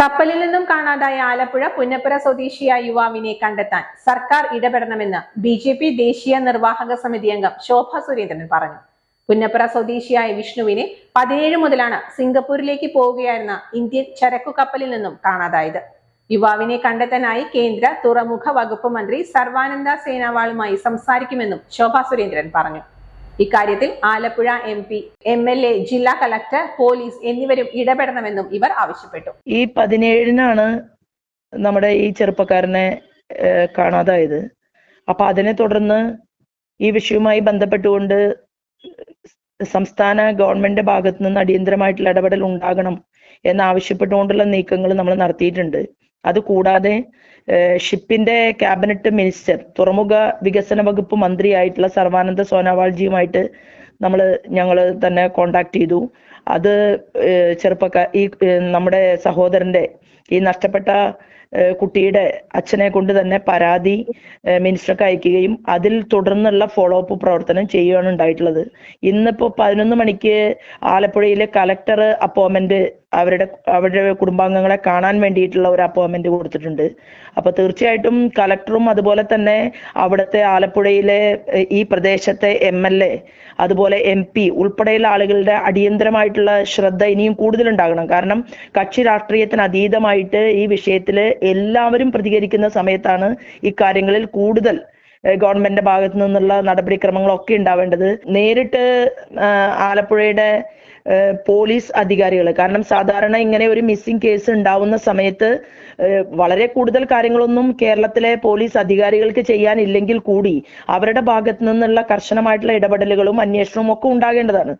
കപ്പലിൽ നിന്നും കാണാതായ ആലപ്പുഴ പുന്നപ്പുര സ്വദേശിയായ യുവാവിനെ കണ്ടെത്താൻ സർക്കാർ ഇടപെടണമെന്ന് ബി ജെ പി ദേശീയ നിർവാഹക സമിതി അംഗം ശോഭ സുരേന്ദ്രൻ പറഞ്ഞു. പുന്നപ്പുര സ്വദേശിയായ വിഷ്ണുവിനെ പതിനേഴ് മുതലാണ് സിംഗപ്പൂരിലേക്ക് പോവുകയായിരുന്ന ഇന്ത്യൻ ചരക്കു കപ്പലിൽ നിന്നും കാണാതായത്. യുവാവിനെ കണ്ടെത്താനായി കേന്ദ്ര തുറമുഖ വകുപ്പ് മന്ത്രി സർവാനന്ദ സേനാവാളുമായി സംസാരിക്കുമെന്നും ശോഭ സുരേന്ദ്രൻ പറഞ്ഞു. ഇക്കാര്യത്തിൽ Alappuzha M P M L A ജില്ലാ കളക്ടർ പോലീസ് എന്നിവരും ഇടപെടണമെന്നും ഇവർ ആവശ്യപ്പെട്ടു. ഈ പതിനേഴിനാണ് നമ്മുടെ ഈ ചെറുപ്പക്കാരനെ കാണാതായത്. അപ്പൊ അതിനെ തുടർന്ന് ഈ വിഷയവുമായി ബന്ധപ്പെട്ടുകൊണ്ട് സംസ്ഥാന ഗവൺമെന്റിന്റെ ഭാഗത്തു നിന്ന് അടിയന്തരമായിട്ടുള്ള ഇടപെടൽ ഉണ്ടാകണം എന്നാവശ്യപ്പെട്ടുകൊണ്ടുള്ള നീക്കങ്ങൾ നമ്മൾ നടത്തിയിട്ടുണ്ട്. അത് കൂടാതെ ഷിപ്പിന്റെ ക്യാബിനറ്റ് മിനിസ്റ്റർ തുറമുഖ വികസന വകുപ്പ് മന്ത്രിയായിട്ടുള്ള സർവാനന്ദ സോനോവാൾജിയുമായിട്ട് നമ്മൾ ഞങ്ങൾ തന്നെ കോണ്ടാക്ട് ചെയ്തു. അത് ചെറുപ്പക്കാർ ഈ നമ്മുടെ സഹോദരന്റെ ഈ നഷ്ടപ്പെട്ട കുട്ടിയുടെ അച്ഛനെ കൊണ്ട് തന്നെ പരാതി മിനിസ്റ്റർക്ക് അയക്കുകയും അതിൽ തുടർന്നുള്ള ഫോളോ അപ്പ് പ്രവർത്തനം ചെയ്യുകയാണ് ഉണ്ടായിട്ടുള്ളത്. ഇന്നിപ്പോ പതിനൊന്ന് മണിക്ക് ആലപ്പുഴയിലെ കലക്ടർ അപ്പോയിന്റ്മെന്റ് അവരുടെ അവരുടെ കുടുംബാംഗങ്ങളെ കാണാൻ വേണ്ടിയിട്ടുള്ള ഒരു അപ്പോയിന്റ്മെന്റ് കൊടുത്തിട്ടുണ്ട്. അപ്പൊ തീർച്ചയായിട്ടും കലക്ടറും അതുപോലെ തന്നെ അവിടുത്തെ ആലപ്പുഴയിലെ ഈ പ്രദേശത്തെ എം എൽ എ അതുപോലെ എം പി ഉൾപ്പെടെയുള്ള ആളുകളുടെ അടിയന്തരമായിട്ടുള്ള ശ്രദ്ധ ഇനിയും കൂടുതൽ ഉണ്ടാകണം കാരണം കക്ഷി രാഷ്ട്രീയത്തിന് അതീതമായിട്ട് ഈ വിഷയത്തിൽ എല്ലാവരും പ്രതികരിക്കുന്ന സമയത്താണ് ഇക്കാര്യങ്ങളിൽ കാര്യങ്ങളിൽ കൂടുതൽ ഗവൺമെന്റിന്റെ ഭാഗത്തു നിന്നുള്ള നടപടിക്രമങ്ങളൊക്കെ ഉണ്ടാവേണ്ടത്. നേരിട്ട് ആലപ്പുഴയുടെ പോലീസ് അധികാരികൾ കാരണം സാധാരണ ഇങ്ങനെ ഒരു മിസ്സിംഗ് കേസ് ഉണ്ടാവുന്ന സമയത്ത് വളരെ കൂടുതൽ കാര്യങ്ങളൊന്നും കേരളത്തിലെ പോലീസ് അധികാരികൾക്ക് ചെയ്യാനില്ലെങ്കിൽ കൂടി അവരുടെ ഭാഗത്തു നിന്നുള്ള കർശനമായിട്ടുള്ള ഇടപെടലുകളും അന്വേഷണവും ഒക്കെ ഉണ്ടാകേണ്ടതാണ്.